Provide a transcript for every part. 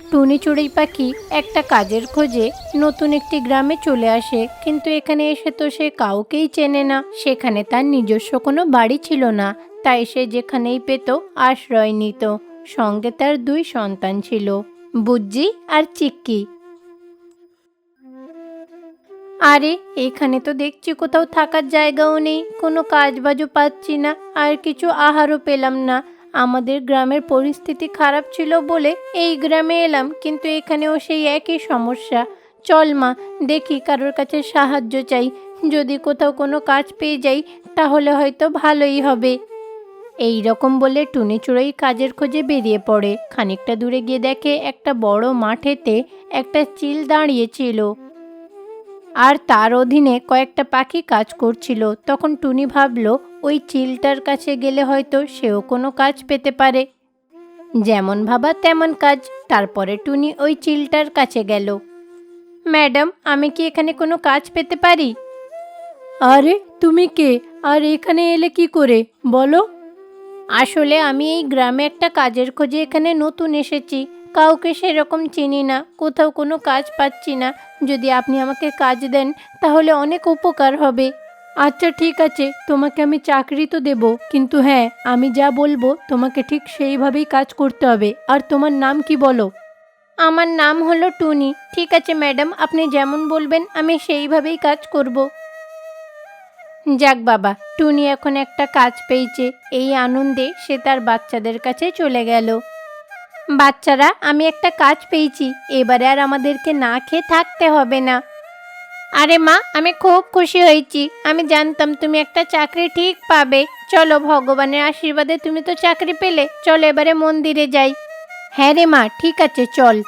টুনি চড়ুই পাখি একটা কাজের খোঁজে নতুন একটি গ্রামে চলে আসে, কিন্তু এখানে এসে তো সে কাউকেই চেনে না। সেখানে তার নিজস্ব কোনো বাড়ি ছিল না, তাই সে যেখানেই পেত আশ্রয় নিত। সঙ্গে তার দুই সন্তান ছিল, বুজ্জি আর চিক্কি। আরে, এখানে তো দেখছি কোথাও থাকার জায়গাও নেই, কোনো কাজ বাজও পাচ্ছি না, আর কিছু আহারও পেলাম না। আমাদের গ্রামের পরিস্থিতি খারাপ ছিল বলে এই গ্রামে এলাম, কিন্তু এখানেও সেই একই সমস্যা। চল মা, দেখি কারোর কাছে সাহায্য চাই। যদি কোথাও কোনো কাজ পেয়ে যাই, তাহলে হয়তো ভালোই হবে। এই রকম বলে টুনি চুড়োই কাজের খোঁজে বেরিয়ে পড়ে। খানিকটা দূরে গিয়ে দেখে একটা বড় মাঠেতে একটা চিল দাঁড়িয়েছিল। আর তার অধীনে কয়েকটা পাখি কাজ করছিল। তখন টুনি ভাবল ওই চিলটার কাছে গেলে হয়তো সেও কোনো কাজ পেতে পারে। যেমন ভাবা তেমন কাজ। তারপরে টুনি ওই চিলটার কাছে গেল। ম্যাডাম আমি কি এখানে কোনো কাজ পেতে পারি? আরে তুমি কে? আর এখানে এলে কি করে? বলো। আসলে আমি এই গ্রামে একটা কাজের খোঁজে এখানে নতুন এসেছি। কাউকে সেরকম চিনি না, কোথাও কোনো কাজ পাচ্ছি না। যদি আপনি আমাকে কাজ দেন, তাহলে অনেক উপকার হবে। আচ্ছা ঠিক আছে, তোমাকে আমি চাকরি তো দেব, কিন্তু হ্যাঁ আমি যা বলব, তোমাকে ঠিক সেইভাবেই কাজ করতে হবে। আর তোমার নাম কি বলো? আমার নাম হলো টুনি। ঠিক আছে, ম্যাডাম, আপনি যেমন বলবেন, আমি সেইভাবেই কাজ করব। যাক বাবা, টুনি এখন একটা কাজ পেয়েছে। এই আনন্দে সে তার বাচ্চাদের কাছে চলে গেল। বাচ্চারা, আমি একটা কাজ পেয়েছি। এবারে আর আমাদেরকে না খেয়ে থাকতে হবে না। আরে মা, আমি খুব খুশি হয়েছি। আমি জানতাম তুমি একটা চাকরি ঠিক পাবে। চলো ভগবানের আশীর্বাদে তুমি তো চাকরি পেলে। চলো এবারে মন্দিরে যাই। হ্যাঁ রে মা, ঠিক আছে, চল।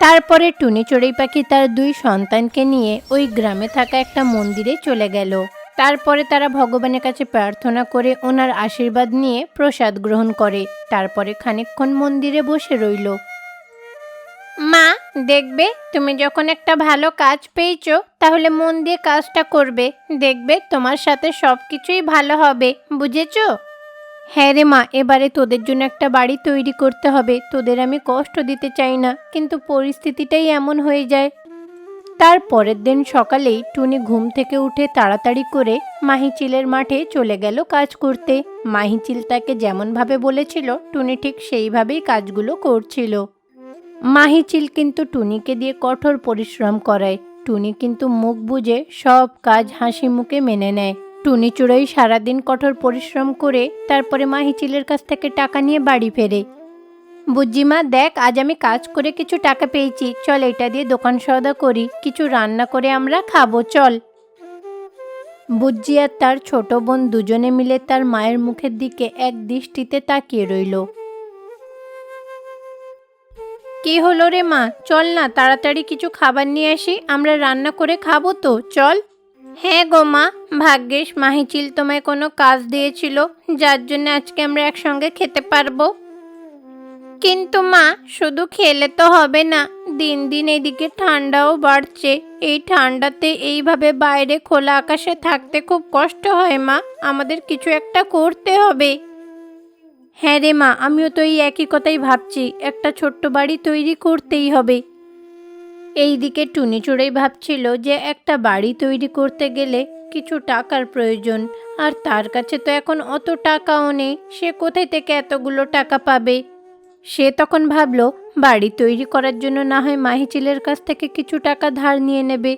তারপরে টুনি চড়ুই পাখি তার দুই সন্তানকে নিয়ে ওই গ্রামে থাকা একটা মন্দিরে চলে গেল। তারপরে তারা ভগবানের কাছে প্রার্থনা করে ওনার আশীর্বাদ নিয়ে প্রসাদ গ্রহণ করে। তারপরে খানিকক্ষণ মন্দিরে বসে রইল। মা, দেখবে, তুমি যখন একটা ভালো কাজ পেয়েছ, তাহলে মন দিয়ে কাজটা করবে। দেখবে, তোমার সাথে সব কিছুই ভালো হবে, বুঝেছ? হ্যাঁ রে মা, এবারে তোদের জন্য একটা বাড়ি তৈরি করতে হবে। তোদের আমি কষ্ট দিতে চাই না, কিন্তু পরিস্থিতিটাই এমন হয়ে যায় তার পরের দিন সকালেই টুনি ঘুম থেকে উঠে তাড়াতাড়ি করে মাহিচিলের মাঠে চলে গেল কাজ করতে। মাহিচিল তাকে যেমনভাবে বলেছিল, টুনি ঠিক সেইভাবেই কাজগুলো করছিল। মাহিচিল কিন্তু টুনিকে দিয়ে কঠোর পরিশ্রম করায়। টুনি কিন্তু মুখ বুজে সব কাজ হাসি মুখে মেনে নেয়। টুনি চুড়োই সারাদিন কঠোর পরিশ্রম করে তারপরে মাহিচিলের কাছ থেকে টাকা নিয়ে বাড়ি ফেরে। বুজ্জিমা, দেখ, আজ আমি কাজ করে কিছু টাকা পেয়েছি। চল এটা দিয়ে দোকান সওদা করি। কিছু রান্না করে আমরা খাব, চল। বুজ্জি আর তার ছোট বোন দুজনে মিলে তার মায়ের মুখের দিকে এক দৃষ্টিতে তাকিয়ে রইল। কি হলো রে মা? চল না, তাড়াতাড়ি কিছু খাবার নিয়ে আসি। আমরা রান্না করে খাব তো, চল। হ্যাঁ গো মা, ভাগ্যিস মাহিচিল তোমায় কোনো কাজ দিয়েছিল, যার জন্য আজকে আমরা একসঙ্গে খেতে পারব। কিন্তু মা, শুধু খেলে তো হবে না। দিন দিন এদিকে ঠান্ডাও বাড়ছে। এই ঠান্ডাতে এইভাবে বাইরে খোলা আকাশে থাকতে খুব কষ্ট হয় মা। আমাদের কিছু একটা করতে হবে। হ্যাঁ রে মা, আমিও তো এই একই কথাই ভাবছি। একটা ছোট্ট বাড়ি তৈরি করতেই হবে। এইদিকে টুনি চড়েই ভাবছিল যে একটা বাড়ি তৈরি করতে গেলে কিছু টাকার প্রয়োজন। আর তার কাছে তো এখন অত টাকাও নেই। সে কোথায় থেকে এতগুলো টাকা পাবে? সে তখন ভাবল, বাড়ি তৈরি করার জন্য না হয় মাহিচিলের কাছ থেকে কিছু টাকা ধার নিয়ে নেবে।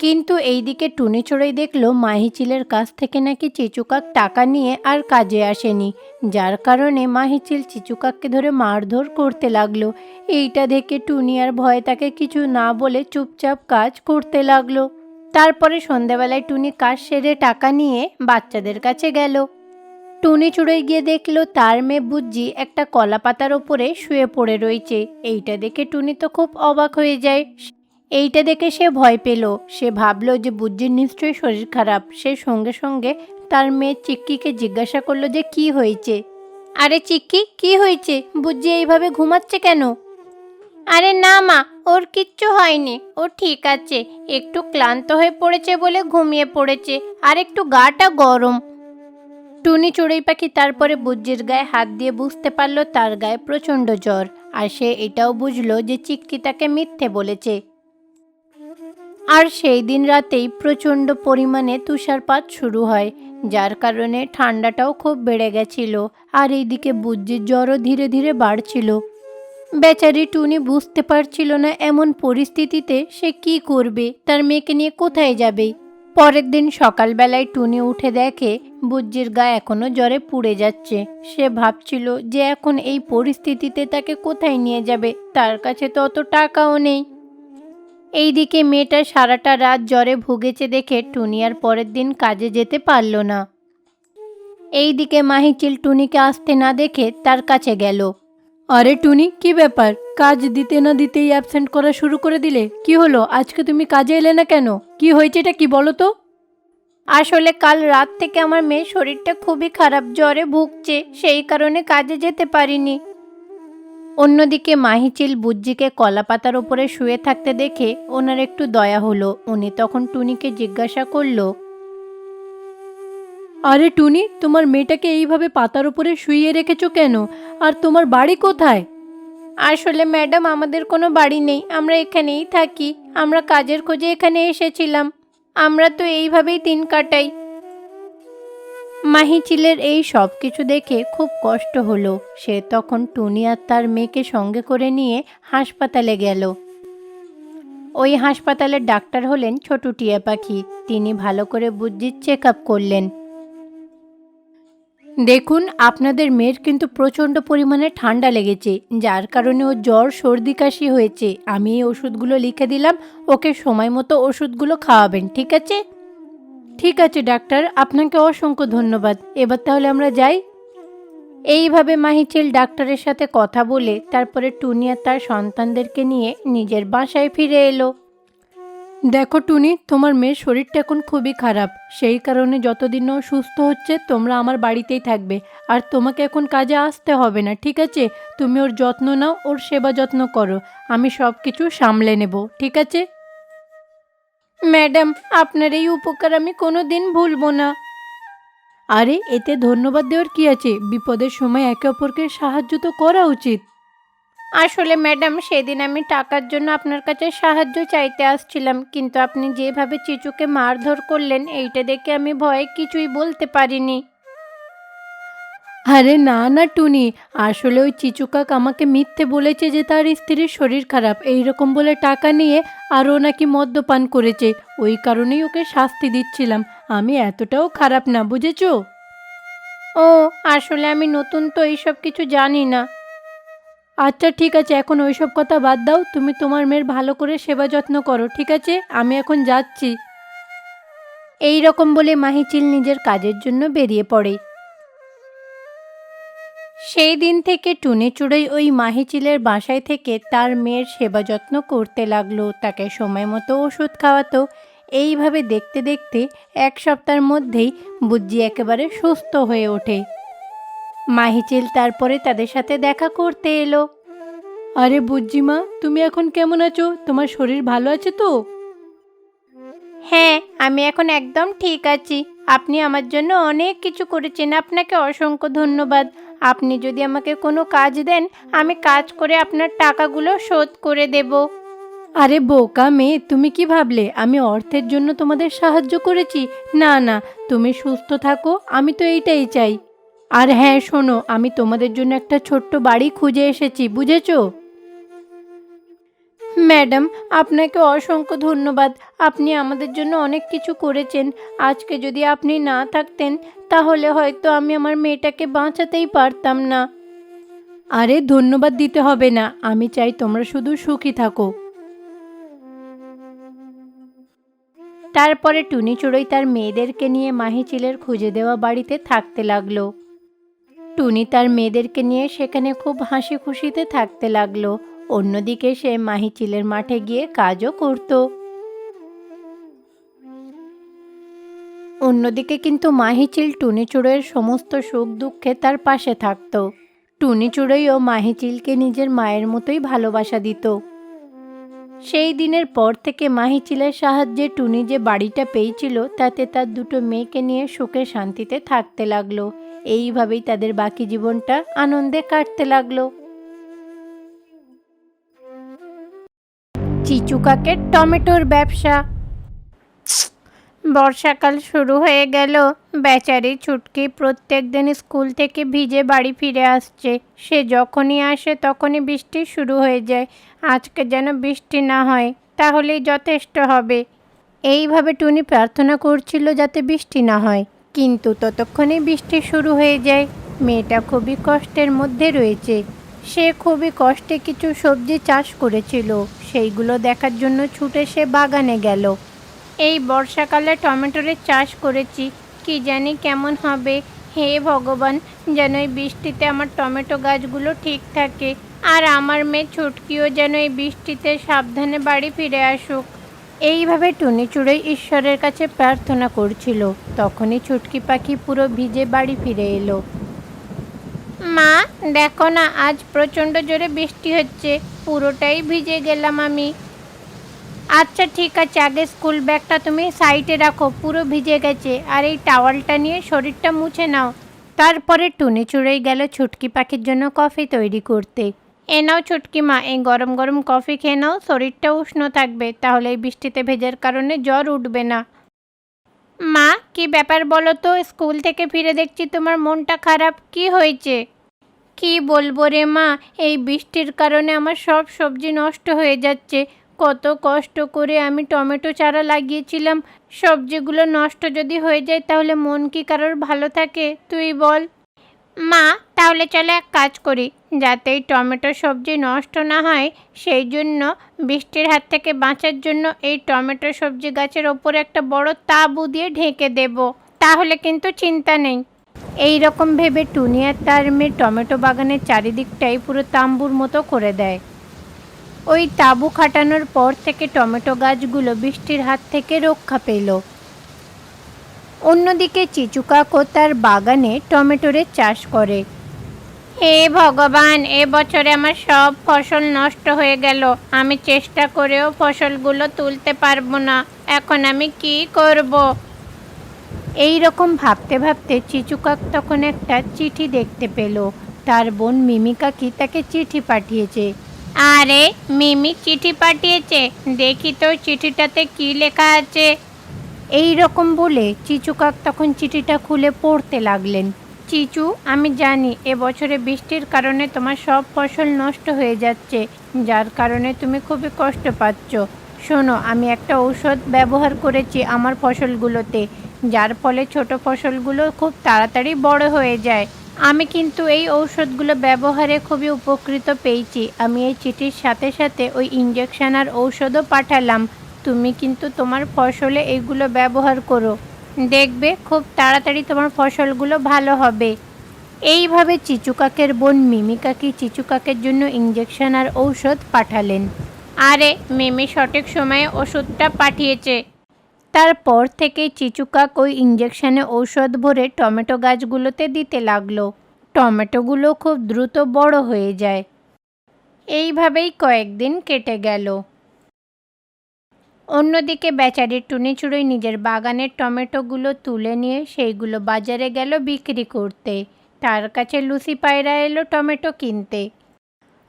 কিন্তু এইদিকে টুনি চড়েই দেখল মাহিচিলের কাছ থেকে নাকি চিচুকাক টাকা নিয়ে আর কাজে আসেনি। যার কারণে মাহিচিল চিচুকাককে ধরে মারধর করতে লাগল। এইটা দেখে টুনি আর ভয় তাকে কিছু না বলে চুপচাপ কাজ করতে লাগল। তারপরে সন্ধেবেলায় টুনি কাজ সেরে টাকা নিয়ে বাচ্চাদের কাছে গেল। টুনি চুড়ে গিয়ে দেখল তার মেয়ে বুজ্জি একটা কলা পাতার ওপরে শুয়ে পড়ে রয়েছে। এইটা দেখে টুনি তো খুব অবাক হয়ে যায়। এইটা দেখে সে ভয় পেল। সে ভাবলো যে বুজ্জির নিশ্চয়ই শরীর খারাপ। সে সঙ্গে সঙ্গে তার মেয়ে চিক্কিকে জিজ্ঞাসা করল যে কি হয়েছে? আরে চিক্কি, কি হয়েছে? বুজ্জি এইভাবে ঘুমাচ্ছে কেন? আরে না মা, ওর কিচ্ছু হয়নি। ও ঠিক আছে। একটু ক্লান্ত হয়ে পড়েছে বলে ঘুমিয়ে পড়েছে। আর একটু গাটা গরম। টুনি চড়ুই পাখি তারপরে বুজ্জির গায়ে হাত দিয়ে বুঝতে পারল তার গায়ে প্রচণ্ড জ্বর, আর সে এটাও বুঝলো যে চিক্কি তাকে মিথ্যে বলেছে। আর সেই দিন রাতেই প্রচণ্ড পরিমাণে তুষারপাত শুরু হয়, যার কারণে ঠান্ডাটাও খুব বেড়ে গেছিল, আর এইদিকে বুজ্জির জ্বরও ধীরে ধীরে বাড়ছিল। বেচারি টুনি বুঝতে পারছিল না এমন পরিস্থিতিতে সে কি করবে, তার মেয়েকে নিয়ে কোথায় যাবে? পরের দিন সকালবেলায় টুনি উঠে দেখে বুজ্জির গা এখনও জ্বরে পুড়ে যাচ্ছে। সে ভাবছিল যে এখন এই পরিস্থিতিতে তাকে কোথায় নিয়ে যাবে, তার কাছে তো অত টাকাও নেই। এইদিকে মেয়েটা সারাটা রাত জ্বরে ভুগেছে দেখে টুনি আর পরের দিন কাজে যেতে পারল না। এইদিকে মাহিচিল টুনিকে আসতে না দেখে তার কাছে গেল। আরে টুনি, কি ব্যাপার? কাজ দিতে না দিতেই অ্যাবসেন্ট করা শুরু করে দিলে? কি হলো? আজকে তুমি কাজে এলে না কেন? কি হয়েছে এটা কি বলো তো? আসলে কাল রাত থেকে আমার মেয়ের শরীরটা খুবই খারাপ, জ্বরে ভুগছে, সেই কারণে কাজে যেতে পারিনি। অন্যদিকে মাহিচিল বুজ্জিকে কলা পাতার ওপরে শুয়ে থাকতে দেখে ওনার একটু দয়া হলো। উনি তখন টুনিকে জিজ্ঞাসা করল আরে টুনি তোমার মেয়েটাকে এইভাবে পাতার উপরে শুইয়ে রেখেছো কেন? আর তোমার বাড়ি কোথায়? আসলে ম্যাডাম আমাদের কোনো বাড়ি নেই। আমরা এখানেই থাকি। আমরা কাজের খোঁজে এখানে এসেছিলাম। আমরা তো এইভাবেই দিন কাটাই। মাহিচিলের এই সব কিছু দেখে খুব কষ্ট হলো। সে তখন টুনি আর তার মেয়েকে সঙ্গে করে নিয়ে হাসপাতালে গেল। ওই হাসপাতালের ডাক্তার হলেন ছোটু টিয়া পাখি। তিনি ভালো করে বুদ্ধির চেক আপ করলেন। দেখুন, আপনাদের মেয়ের কিন্তু প্রচণ্ড পরিমাণে ঠান্ডা লেগেছে, যার কারণে ও জ্বর, সর্দি, কাশি হয়েছে। আমি এই ওষুধগুলো লিখে দিলাম, ওকে সময় মতো ওষুধগুলো খাওয়াবেন, ঠিক আছে? ঠিক আছে, ডাক্তার, আপনাকে অসংখ্য ধন্যবাদ। এবার তাহলে আমরা যাই। এইভাবে মাহিচিল ডাক্তারের সাথে কথা বলে, তারপরে টুনিয়া তার সন্তানদেরকে নিয়ে নিজের বাসায় ফিরে এলো। দেখো টুনি, তোমার মেয়ের শরীরটা এখন খুবই খারাপ। সেই কারণে যতদিন ও সুস্থ হচ্ছে, তোমরা আমার বাড়িতেই থাকবে। আর তোমাকে এখন কাজে আসতে হবে না, ঠিক আছে? তুমি ওর যত্ন নাও, ওর সেবা যত্ন করো। আমি সব কিছু সামলে নেব, ঠিক আছে? ম্যাডাম, আপনার এই উপকার আমি কোনো দিন ভুলবো না। আরে, এতে ধন্যবাদ দেওয়ার কি আছে? বিপদের সময় একে অপরকে সাহায্য তো করা উচিত। আসলে ম্যাডাম সেদিন আমি টাকার জন্য আপনার কাছে সাহায্য চাইতে আসছিলাম কিন্তু আপনি যেভাবে চিচুকে মারধর করলেন এইটা দেখে আমি ভয়ে কিছুই বলতে পারিনি। আরে না না টুনি আসলে ওই চিচুকাক আমাকে মিথ্যে বলেছে যে তার স্ত্রীর শরীর খারাপ এই রকম বলে টাকা নিয়ে আরও নাকি মদ্যপান করেছে ওই কারণেই ওকে শাস্তি দিচ্ছিলাম আমি এতটাও খারাপ না বুঝেছ? ও আসলে আমি নতুন তো এইসব কিছু জানি না। আচ্ছা ঠিক আছে, এখন ওইসব কথা বাদ দাও, তুমি তোমার মেয়ের ভালো করে সেবা যত্ন করো, ঠিক আছে? আমি এখন যাচ্ছি। এই রকম বলে মাহিচিল নিজের কাজের জন্য বেরিয়ে পড়ে। সেই দিন থেকে টুনি চুড়োই ওই মাহিচিলের বাসায় থেকে তার মেয়ের সেবা যত্ন করতে লাগল, তাকে সময় মতো ওষুধ খাওয়াতো। এইভাবে দেখতে দেখতে এক সপ্তাহের মধ্যেই বুজ্জি একেবারে সুস্থ হয়ে ওঠে। মাহিচিল তারপরে তাদের সাথে দেখা করতে এলো। আরে বুজ্জিমা, তুমি এখন কেমন আছো? তোমার শরীর ভালো আছে তো? হ্যাঁ আমি এখন একদম ঠিক আছি। আপনি আমার জন্য অনেক কিছু করেছেন। আপনাকে অসংখ্য ধন্যবাদ। আপনি যদি আমাকে কোনো কাজ দেন, আমি কাজ করে আপনার টাকাগুলো শোধ করে দেব। আরে বোকা মেয়ে, তুমি কি ভাবলে? আমি অর্থের জন্য তোমাদের সাহায্য করেছি? না না, তুমি সুস্থ থাকো, আমি তো এইটাই চাই। আর হ্যাঁ শোনো, আমি তোমাদের জন্য একটা ছোট্ট বাড়ি খুঁজে এসেছি, বুঝেছ? ম্যাডাম, আপনাকে অসংখ্য ধন্যবাদ। আপনি আমাদের জন্য অনেক কিছু করেছেন। আজকে যদি আপনি না থাকতেন, তাহলে হয়তো আমি আমার মেয়েটাকে বাঁচাতেই পারতাম না। আরে, ধন্যবাদ দিতে হবে না, আমি চাই তোমরা শুধু সুখী থাকো। তারপরে টুনি চড়ুই তার মেয়েদেরকে নিয়ে মাহিচিলের খুঁজে দেওয়া বাড়িতে থাকতে লাগল। টুনি তার মেয়েদেরকে নিয়ে সেখানে খুব হাসি খুশিতে থাকতে লাগল। অন্যদিকে সে মাহিচিলের মাঠে গিয়ে কাজও করত। অন্যদিকে কিন্তু মাহিচিল টুনি চুড়োয়ের সমস্ত সুখ দুঃখে তার পাশে থাকত। টুনি চুড়োইও মাহিচিলকে নিজের মায়ের মতোই ভালোবাসা দিত। সেই দিনের পর থেকে মাহিচিলের সাহায্যে টুনি যে বাড়িটা পেয়েছিল, তাতে তার দুটো মেয়েকে নিয়ে সুখে শান্তিতে থাকতে লাগল। এইভাবেই তাদের বাকি জীবনটা আনন্দে কাটতে লাগল। চিচু কাকের টমেটোর ব্যবসা। বর্ষাকাল শুরু হয়ে গেল। বেচারি ছুটকি প্রত্যেক দিন স্কুল থেকে ভিজে বাড়ি ফিরে আসছে। সে যখনই আসে তখনই বৃষ্টি শুরু হয়ে যায়। আজকে যেন বৃষ্টি না হয়, তাহলেই যথেষ্ট হবে। এইভাবে টুনি প্রার্থনা করছিল যাতে বৃষ্টি না হয়। কিন্তু ততক্ষণে বৃষ্টি শুরু হয়ে যায়। মেয়েটা খুবই কষ্টের মধ্যে রয়েছে। সে খুবই কষ্টে কিছু সবজি চাষ করেছিল। সেইগুলো দেখার জন্য ছুটে সে বাগানে গেল। এই বর্ষাকালে টমেটোরের চাষ করেছি। কি জানি কেমন হবে। হে ভগবান, যেন এই বৃষ্টিতে আমার টমেটো গাছগুলো ঠিক থাকে। আর আমার মেয়ে ছুটকিও যেন এই বৃষ্টিতে সাবধানে বাড়ি ফিরে আসুক। এইভাবে টুনি চুড়োই ঈশ্বরের কাছে প্রার্থনা করছিল। তখনই ছুটকি পাখি পুরো ভিজে বাড়ি ফিরে এলো। মা, দেখো না, আজ প্রচণ্ড জোরে বৃষ্টি হচ্ছে। পুরোটাই ভিজে গেলাম আমি। আচ্ছা ঠিক আছে, আগে স্কুল ব্যাগটা তুমি সাইডে রাখো, পুরো ভিজে গেছে। আর এই টাওয়ালটা নিয়ে শরীরটা মুছে নাও। তারপরে টুনি চুড়েই গেল ছুটকি পাখির জন্য কফি তৈরি করতে। এ নাও ছুটকি মা, এই গরম গরম কফি খেয়ে নাও শরীরটা উষ্ণ থাকবে, তাহলে এই বৃষ্টিতে ভেজার কারণে জ্বর উঠবে না। মা, কি ব্যাপার বলো তো, স্কুল থেকে ফিরে দেখছি তোমার মনটা খারাপ, কি হয়েছে? কি বলব রে মা, এই বৃষ্টির কারণে আমার সব সবজি নষ্ট হয়ে যাচ্ছে, কত কষ্ট করে আমি টমেটো চারা লাগিয়েছিলাম, সবজিগুলো নষ্ট যদি হয়ে যায় তাহলে মন কি কারোর ভালো থাকে, তুই বল। মা, তাহলে চলে এক কাজ করি। যাতে এই টমেটো সবজি নষ্ট না হয়, সেই জন্য বৃষ্টির হাত থেকে বাঁচার জন্য এই টমেটো সবজি গাছের ওপরে একটা বড় তাঁবু দিয়ে ঢেকে দেব। তাহলে কিন্তু চিন্তা নেই। এই রকম ভেবে টুনি আর তার মেয়ে টমেটো বাগানের চারিদিকটাই পুরো তাম্বুর মতো করে দেয়। ওই তাঁবু খাটানোর পর থেকে টমেটো গাছগুলো বৃষ্টির হাত থেকে রক্ষা পেল। অন্যদিকে চিচুকাকো তার বাগানে টমেটোরের চাষ করে। হে ভগবান এ বছরে আমার সব ফসল নষ্ট হয়ে গেল। আমি চেষ্টা করেও ফসলগুলো তুলতে পারব না। এখন আমি কি করব? এই রকম ভাবতে ভাবতে চিচুকাক তখন একটা চিঠি দেখতে পেল। তার বোন মিমিকাকি তাকে চিঠি পাঠিয়েছে? আরে মিমি চিঠি পাঠিয়েছে? দেখি তো চিঠিটাতে কি লেখা আছে। এই রকম বলে চিচুকাক তখন চিঠিটা খুলে পড়তে লাগলেন। চিচু, আমি জানি এবছরে বৃষ্টির কারণে তোমার সব ফসল নষ্ট হয়ে যাচ্ছে, যার কারণে তুমি খুবই কষ্ট পাচ্ছ। শোনো, আমি একটা ঔষধ ব্যবহার করেছি আমার ফসলগুলোতে, যার ফলে ছোট ফসলগুলো খুব তাড়াতাড়ি বড় হয়ে যায়। আমি কিন্তু এই ঔষধগুলো ব্যবহারে খুবই উপকৃত পেয়েছি। আমি এই চিঠির সাথে সাথে ওই ইঞ্জেকশন আর ঔষধও পাঠালাম। তুমি কিন্তু তোমার ফসলে এগুলো ব্যবহার করো। দেখবে খুব তাড়াতাড়ি তোমার ফসলগুলো ভালো হবে। এইভাবে চিচুকাকের বোন মিমিকাকি চিচুকাকের জন্য ইঞ্জেকশন আর ঔষধ পাঠালেন। আরে, মিমি সঠিক সময়ে ওষুধটা পাঠিয়েছে। তারপর থেকে চিচুকাক ওই ইঞ্জেকশনে ঔষধ ভরে টমেটো গাছগুলোতে দিতে লাগল। টমেটোগুলো খুব দ্রুত বড় হয়ে যায়। এইভাবেই কয়েকদিন কেটে গেল। অন্যদিকে বেচারি টুনিচুড়োই নিজের বাগানের টমেটোগুলো তুলে নিয়ে সেইগুলো বাজারে গেল বিক্রি করতে। তার কাছে লুসি পায়রা এলো টমেটো কিনতে।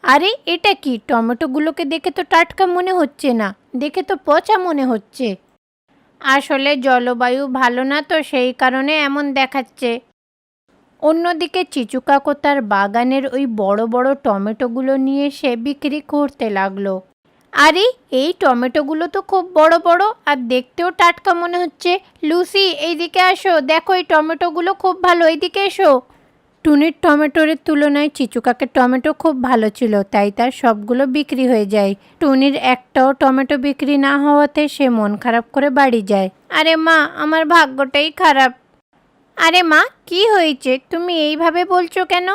আরে, এটা কি? টমেটোগুলোকে দেখে তো টাটকা মনে হচ্ছে না। দেখে তো পচা মনে হচ্ছে। আসলে জলবায়ু ভালো না তো সেই কারণে এমন দেখাচ্ছে। অন্যদিকে চিচুকাকো তার বাগানের ওই বড় বড় টমেটোগুলো নিয়ে সে বিক্রি করতে লাগল। আরে, এই টমেটোগুলো তো খুব বড় বড়, আর দেখতেও টাটকা মনে হচ্ছে। লুসি, এইদিকে আসো। দেখো, এই টমেটোগুলো খুব ভালো। এইদিকে এসো। টুনির টমেটোর তুলনায় চিচুকাকের টমেটো খুব ভালো ছিল, তাই তার সবগুলো বিক্রি হয়ে যায়। টুনির একটাও টমেটো বিক্রি না হওয়াতে সে মন খারাপ করে বাড়ি যায়। আরে মা, আমার ভাগ্যটাই খারাপ। আরে মা, কি হয়েছে? তুমি এইভাবে বলছো কেন?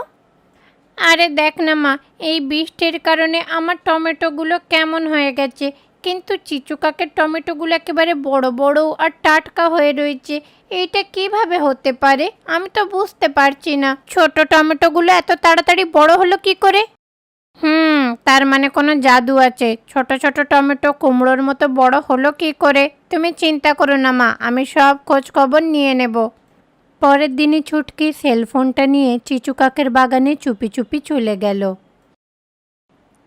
আরে দেখ না মা, এই বৃষ্টির কারণে আমার টমেটোগুলো কেমন হয়ে গেছে। কিন্তু চিচুকাকের টমেটোগুলো একেবারে বড় বড় আর টাটকা হয়ে রয়েছে। এইটা কীভাবে হতে পারে? আমি তো বুঝতে পারছি না। ছোট টমেটোগুলো এত তাড়াতাড়ি বড় হলো কি করে? হুম, তার মানে কোনো জাদু আছে। ছোট ছোট টমেটো কুমড়োর মতো বড় হলো কি করে? তুমি চিন্তা করো না মা, আমি সব খোঁজ খবর নিয়ে নেব। পরের দিনই ছুটকি সেলফোনটা নিয়ে চিচু কাকের বাগানে চুপি চুপি চলে গেল।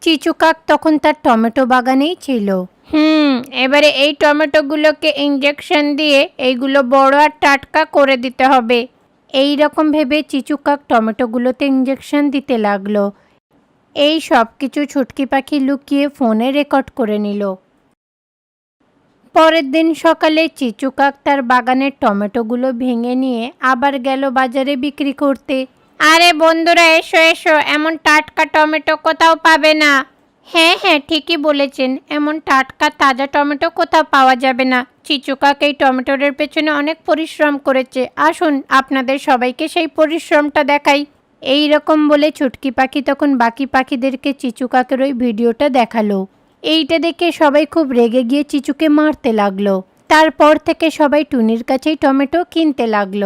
চিচুকাক তখন তার টমেটো বাগানেই ছিল। হুম এবারে এই টমেটোগুলোকে ইঞ্জেকশন দিয়ে এইগুলো বড় আর টাটকা করে দিতে হবে। এই রকম ভেবে চিচুকাক টমেটোগুলোতে ইঞ্জেকশন দিতে লাগল। এই সব কিছু ছুটকি পাখি লুকিয়ে ফোনে রেকর্ড করে নিল। পরের দিন সকালে চিচুকাক তার বাগানের টমেটোগুলো ভেঙে নিয়ে আবার গেল বাজারে বিক্রি করতে। আরে বন্ধুরা, এসো এসো, এমন টাটকা টমেটো কোথাও পাবে না। হ্যাঁ হ্যাঁ ঠিকই বলেছেন, এমন টাটকা তাজা টমেটো কোথাও পাওয়া যাবে না। চিচুকাক এই টমেটোর পেছনে অনেক পরিশ্রম করেছে। আসুন, আপনাদের সবাইকে সেই পরিশ্রমটা দেখাই। এই রকম বলে ছুটকি পাখি তখন বাকি পাখিদেরকে চিচুকাকের ওই ভিডিওটা দেখাল। এইটা দেখে সবাই খুব রেগে গিয়ে চিচুকে মারতে লাগল। তারপর থেকে সবাই টুনির কাছেই টমেটো কিনতে লাগল।